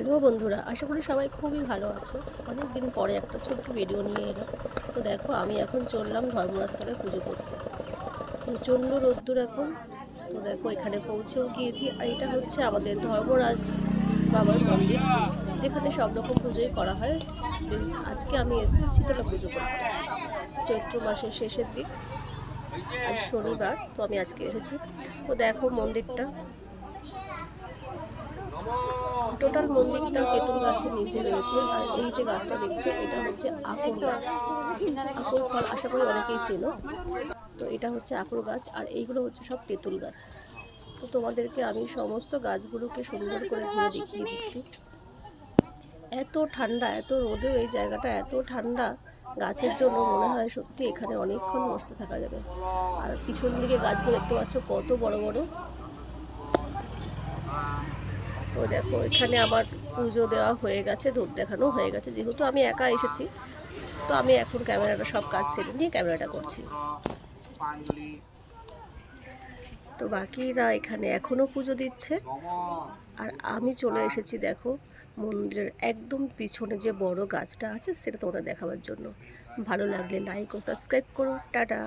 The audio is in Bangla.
হ্যালো বন্ধুরা, আশা করি সবাই খুবই ভালো আছো। অনেক দিন পরে একটা ছোট্ট ভিডিও নিয়ে এলো তো দেখো, আমি এখন চললাম ধর্মরাস্তলে পুজো করতে। প্রচণ্ড রোদ্দুর এখন। তো দেখো, এখানে পৌঁছেও গিয়েছি। আর এটা হচ্ছে আমাদের ধর্মরাজ বাবার মন্দির, যেখানে সব রকম পুজোই করা হয়। আজকে আমি এসেছি শীতলা পুজো করতে। চৈত্র মাসের শেষের দিক আর শনিবার, তো আমি আজকে এসেছি। তো দেখো মন্দিরটা। টোটাল মন্দিরটা তেঁতুল গাছের নিচে রয়েছে। আর এই যে গাছটা দেখছ, এটা হচ্ছে আকর গাছ। আকর ফল আশা করি অনেকেই চেনো। তো এটা হচ্ছে আকর গাছ, আর এইগুলো হচ্ছে সব তেঁতুল গাছ। তো তোমাদেরকে আমি সমস্ত গাছগুলোকে সুন্দর করে ঘুরে দেখিয়ে দিচ্ছি। এত ঠান্ডা, এত রোদেও এই জায়গাটা এত ঠান্ডা, গাছের জন্য মনে হয় সত্যি এখানে অনেকক্ষণ বসতে থাকা যাবে। আর পিছন দিকে গাছগুলো দেখতে পাচ্ছ, কত বড় বড়। তো দেখো, এখানে আমার পুজো দেওয়া হয়ে গেছে, ধূপ দেখানো হয়ে গেছে। যেহেতু আমি একা এসেছি, তো আমি এখন ক্যামেরাটা সব কাজ সেরে নিয়ে ক্যামেরাটা করছি। তো বাকিরা এখানে এখনও পুজো দিচ্ছে। আর আমি চলে এসেছি, দেখো, মন্দিরের একদম পিছনে যে বড় গাছটা আছে, সেটা তোমাদের দেখাবার জন্য। ভালো লাগলে লাইক ও সাবস্ক্রাইব করো। টাটা!